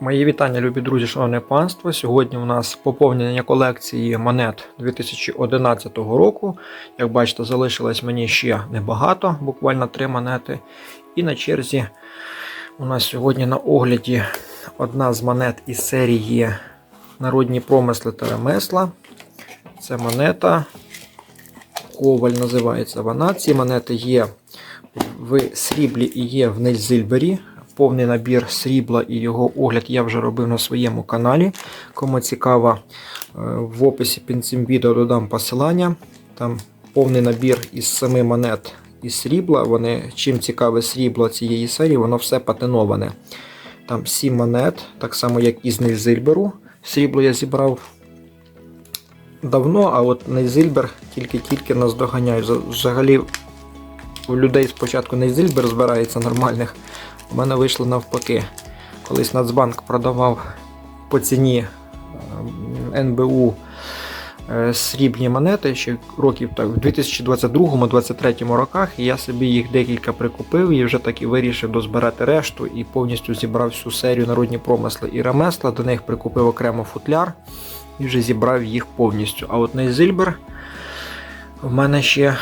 Мої вітання, любі друзі, шановне панство. Сьогодні у нас поповнення колекції монет 2011 року. Як бачите, залишилось мені ще небагато, буквально три монети. І на черзі у нас сьогодні на огляді одна з монет із серії Народні промисли та ремесла. Це монета. Коваль називається вона. Ці монети є в сріблі і є в Нельзильбері. Повний набір срібла і його огляд я вже робив на своєму каналі. Кому цікаво, е, в описі під цим відео додам посилання. Там повний набір із семи монет із срібла. Вони, чим цікаве срібло цієї серії, воно все патиноване. Там 7 монет, так само як і з Нельзильберу. Срібло я зібрав давно, а от Нейзильбер тільки-тільки нас доганяє. Взагалі у людей спочатку Нейзильбер збирається нормальних. У мене вийшло навпаки. Колись Нацбанк продавав по ціні е, НБУ е, срібні монети ще років так, в 2022-2023 роках, я собі їх декілька прикупив і вже так і вирішив дозбирати решту і повністю зібрав всю серію народні промисли і ремесла. До них прикупив окремо футляр і вже зібрав їх повністю. А от Нейзильбер в мене ще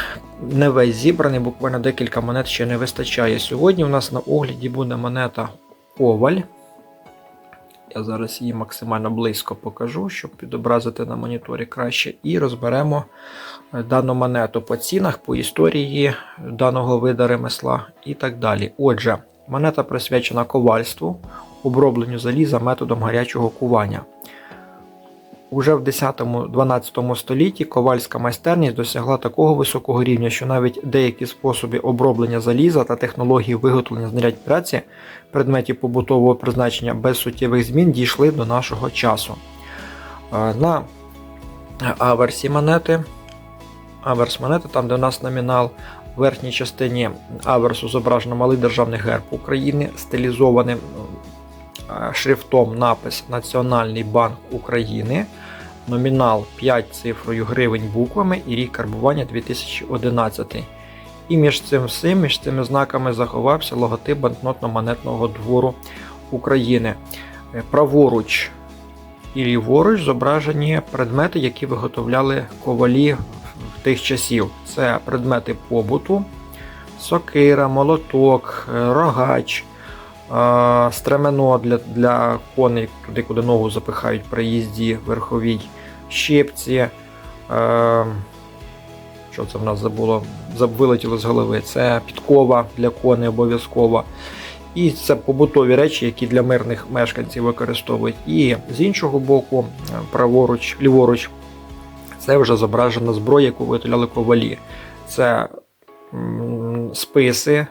не весь зібраний, буквально декілька монет ще не вистачає. Сьогодні у нас на огляді буде монета Коваль. Я зараз її максимально близько покажу, щоб підобразити на моніторі краще. І розберемо е, дану монету по цінах, по історії даного вида ремесла і так далі. Отже, монета присвячена ковальству, обробленню заліза методом гарячого кування. Уже в 10-12 столітті ковальська майстерність досягла такого високого рівня, що навіть деякі способи оброблення заліза та технології виготовлення знарядь праці предметів побутового призначення без суттєвих змін дійшли до нашого часу. Е, На аверсі монети, аверс монети, там де у нас номінал, в верхній частині аверсу зображено малий державний герб України, стилізованим е, шрифтом напис Національний банк України. Номінал 5 цифрою гривень буквами і рік карбування 2011. І між цим всім, між цими знаками заховався логотип банкнотно-монетного двору України. Е, Праворуч і ліворуч зображені предмети, які виготовляли ковалі в тих часів. Це предмети побуту, сокира, молоток, е, рогач, стремено для, для коней, туди, куди ногу запихають при їзді верховій, щипці. е, Що це в нас забуло? Вилетіло з голови. Це підкова для коней обов'язково. І це побутові речі, які для мирних мешканців використовують. І з іншого боку, е, праворуч, ліворуч, це вже зображена зброя, яку виготовляли ковалі. Це списи,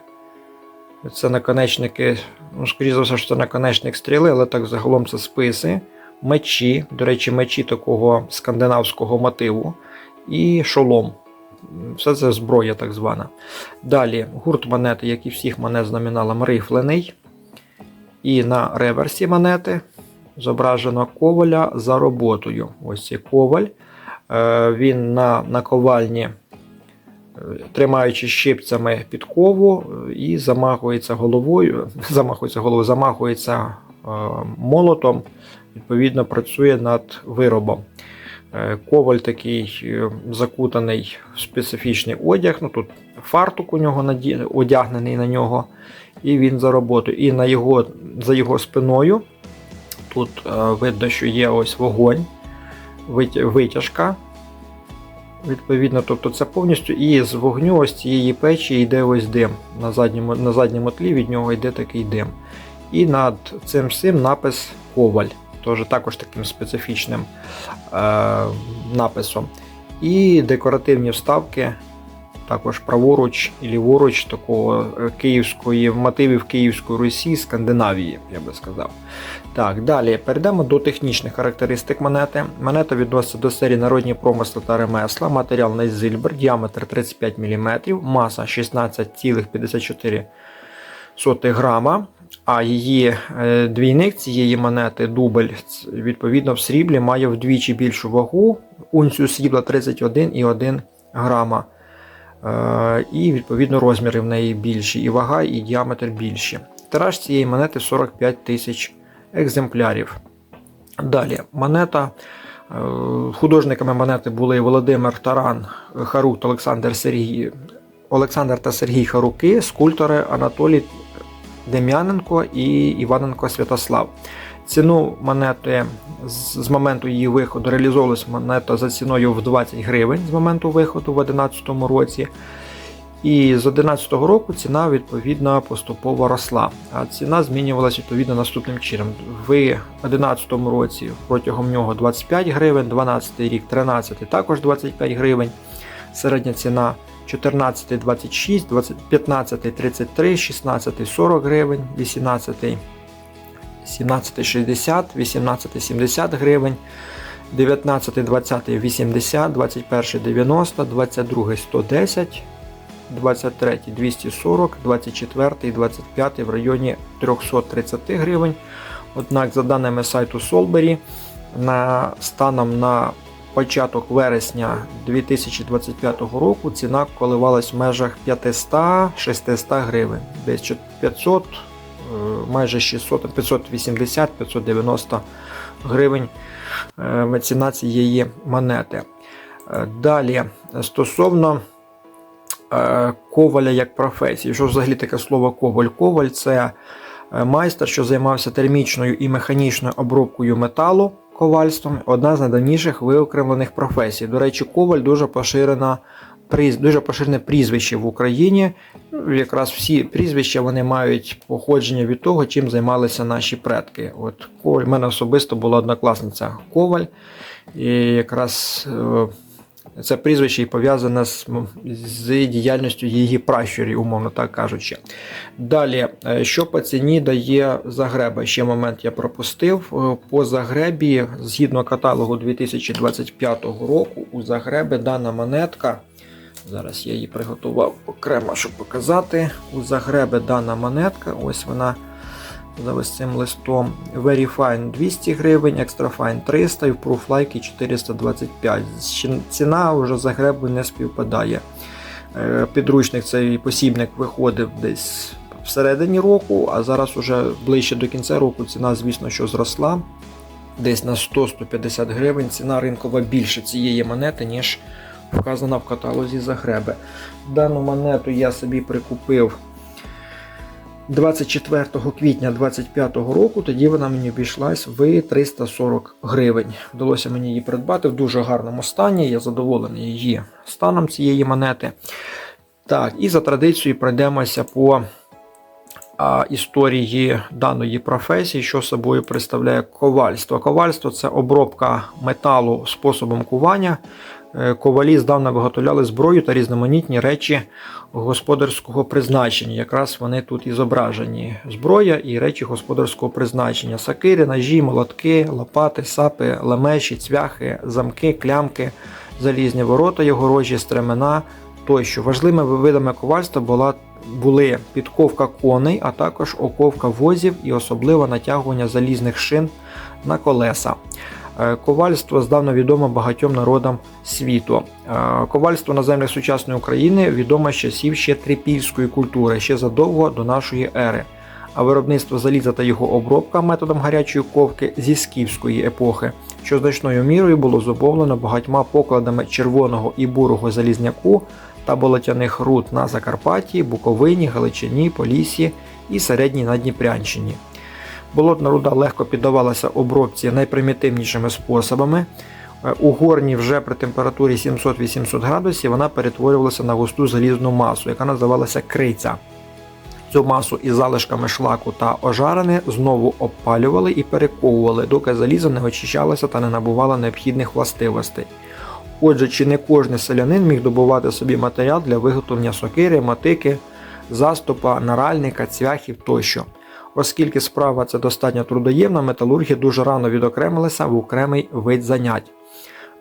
це наконечники, ну, скоріше за все, що це наконечник стріли, але так загалом це списи, мечі, до речі, мечі такого скандинавського мотиву, і шолом. Все це зброя так звана. Далі гурт монети, як і всіх монет з номіналом рифлений. І на реверсі монети зображено коваля за роботою. Ось цей коваль. Е, Він на наковальні, тримаючи щипцями підкову і замахується головою, замахується головою, замахується е, молотом, відповідно, працює над виробом. Е, Коваль такий е, закутаний в специфічний одяг. Ну тут фартук у нього одягнений на нього, і він за роботою. І на його, за його спиною тут видно, що є ось вогонь, витяжка. Відповідно, тобто це повністю і з вогню ось цієї печі йде ось дим. На задньому, на задньому тлі від нього йде такий дим. І над цим всім напис Коваль. Тож також таким специфічним е, написом. І декоративні вставки, також праворуч і ліворуч такого е, київської мотивів Київської Русі, Скандинавії, я би сказав. Так, далі перейдемо до технічних характеристик монети. Монета відноситься до серії народні промисли та ремесла, матеріал Нейзильбер, діаметр 35 мм, маса 16,54 грама. А її е, двійник цієї монети, дубль, відповідно в сріблі має вдвічі більшу вагу, унцію срібла 31,1 грама. Е, І відповідно розміри в неї більші, і вага, і діаметр більші. Тираж цієї монети 45 тисяч екземплярів. Далі монета. е, Художниками монети були Володимир Таран, Харук та Олександр Сергій, Олександр та Сергій Харуки, скульптори Анатолій Дем'яненко і Іваненко Святослав. Ціну монети з моменту її виходу реалізовувалась монета за ціною в 20 гривень з моменту виходу в 2011 році. І з 2011 року ціна відповідно поступово росла. А ціна змінювалася відповідно наступним чином. В 2011 році протягом нього 25 гривень, 12 рік 13 також 25 гривень. Середня ціна 14 26, 20, 15 33, 16 40 гривень, 18 17 60, 18 70 гривень, 19 20 80, 21 90, 22 110, 23 240, 24 і 25 в районі 330 гривень. Однак, за даними сайту Solberry, на станом на початок вересня 2025 року ціна коливалась в межах 500-600 гривень, десь 500, е, майже 600, 580-590 гривень е, ціна цієї монети. Е, Далі, стосовно е, коваля як професії, що взагалі таке слово коваль? Коваль це е, майстер, що займався термічною і механічною обробкою металу ковальством, одна з найдавніших виокремлених професій. До речі, коваль дуже поширена. Дуже поширене прізвище в Україні. Ну, Якраз всі прізвища вони мають походження від того, чим займалися наші предки. От в мене особисто була однокласниця Коваль, і якраз е, це прізвище і пов'язане з, з діяльністю її пращурів, умовно так кажучи. Далі, е, що по ціні дає Загреба? Ще момент я пропустив. Е, По Загребі, згідно каталогу 2025 року, у Загреби дана монетка. Зараз я її приготував окремо, щоб показати. У Загреби дана монетка. Ось вона за ось цим листом. Very Fine 200 гривень, Extra Fine 300 і в Proof Like 425. Щ- Ціна вже Загреби не співпадає. Е, Підручник цей посібник виходив десь всередині року, а зараз уже ближче до кінця року ціна, звісно, що зросла. Десь на 100-150 гривень. Ціна ринкова більше цієї монети, ніж вказана в каталозі Загреби. Дану монету я собі прикупив 24 квітня 2025 року, тоді вона мені обійшлась в 340 гривень. Вдалося мені її придбати в дуже гарному стані. Я задоволений її станом цієї монети. Так, і за традицією пройдемося по а, історії даної професії, що собою представляє ковальство. Ковальство це обробка металу способом кування. Е, Ковалі здавна виготовляли зброю та різноманітні речі господарського призначення. Якраз вони тут і зображені: зброя і речі господарського призначення: сакири, ножі, молотки, лопати, сапи, лемеші, цвяхи, замки, клямки, залізні ворота, огорожі, стремена тощо. Важливими видами ковальства була були підковка коней, а також оковка возів і особливо натягування залізних шин на колеса. Е, Ковальство здавна відомо багатьом народам світу. Е, Ковальство на землях сучасної України відомо з часів ще трипільської культури, ще задовго до нашої ери. А виробництво заліза та його обробка методом гарячої ковки зі скіфської епохи, що значною мірою було зумовлено багатьма покладами червоного і бурого залізняку та болотяних руд на Закарпатті, Буковині, Галичині, Поліссі і Середній Надніпрянщині. Болотна руда легко піддавалася обробці найпримітивнішими способами. Е, У горні вже при температурі 700-800 градусів вона перетворювалася на густу залізну масу, яка називалася криця. Цю масу із залишками шлаку та ожарини знову обпалювали і перековували, доки залізо не очищалося та не набувало необхідних властивостей. Отже, чи не кожен селянин міг добувати собі матеріал для виготовлення сокири, мотики, заступа, наральника, цвяхів тощо. Оскільки справа це достатньо трудоємна, металургія дуже рано відокремилася в окремий вид занять.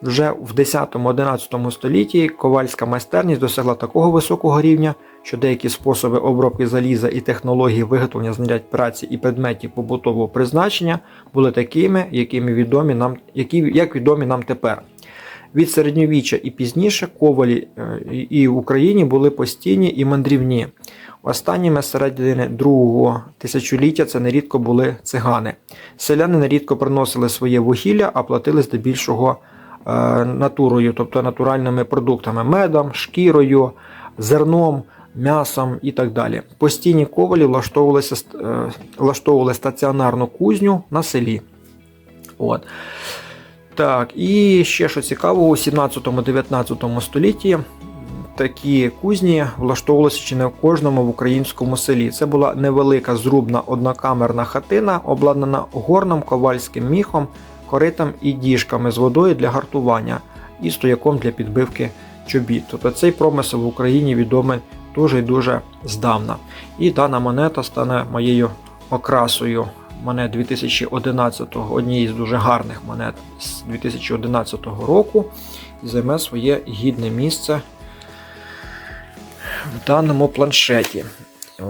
Вже в 10-11 столітті ковальська майстерність досягла такого високого рівня, що деякі способи обробки заліза і технології виготовлення знарядь праці і предметів побутового призначення були такими, якими відомі нам, які, як відомі нам тепер. Від середньовіччя і пізніше ковалі е, і в Україні були постійні і мандрівні. Останніми середини другого тисячоліття це нерідко були цигани. Селяни нерідко приносили своє вугілля, а платили здебільшого е, натурою, тобто натуральними продуктами, медом, шкірою, зерном, м'ясом і так далі. Постійні ковалі е, влаштовували стаціонарну кузню на селі. От. Так, і ще що цікаво, у 17-19 столітті такі кузні влаштовувалися чи не в кожному в українському селі. Це була невелика зрубна однокамерна хатина, обладнана горном ковальським міхом, коритом і діжками з водою для гартування і стояком для підбивки чобіт. Тобто цей промисел в Україні відомий дуже і дуже здавна. І дана монета стане моєю окрасою монет 2011, однієї з дуже гарних монет з 2011 року, і займе своє гідне місце в даному планшеті.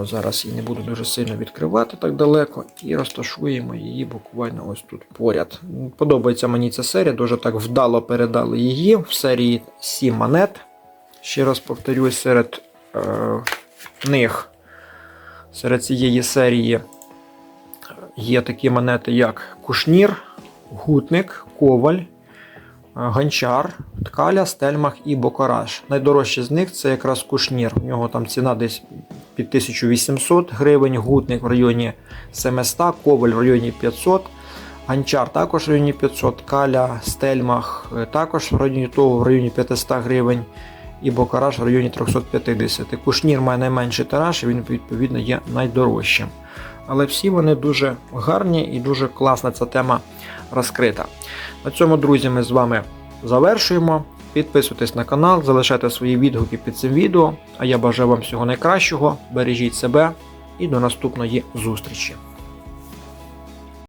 Ось зараз її не буду дуже сильно відкривати так далеко і розташуємо її буквально ось тут поряд. Подобається мені ця серія, дуже так вдало передали її в серії 7 монет. Ще раз повторюсь, серед е, них, серед цієї серії є такі монети, як Кушнір, Гутник, Коваль, Гончар, Ткаля, Стельмах і бокараж. Найдорожчі з них це якраз Кушнір. У нього там ціна десь під 1800 гривень, Гутник в районі 700, Коваль в районі 500. Гончар також в районі 500, Каля, Стельмах е, також в районі того в районі 500 гривень. І Бокараж в районі 350. Кушнір має найменший тираж, і він відповідно є найдорожчим. Але всі вони дуже гарні і дуже класна ця тема розкрита. На цьому, друзі, ми з вами завершуємо. Підписуйтесь на канал, залишайте свої відгуки під цим відео. А я бажаю вам всього найкращого. Бережіть себе і до наступної зустрічі!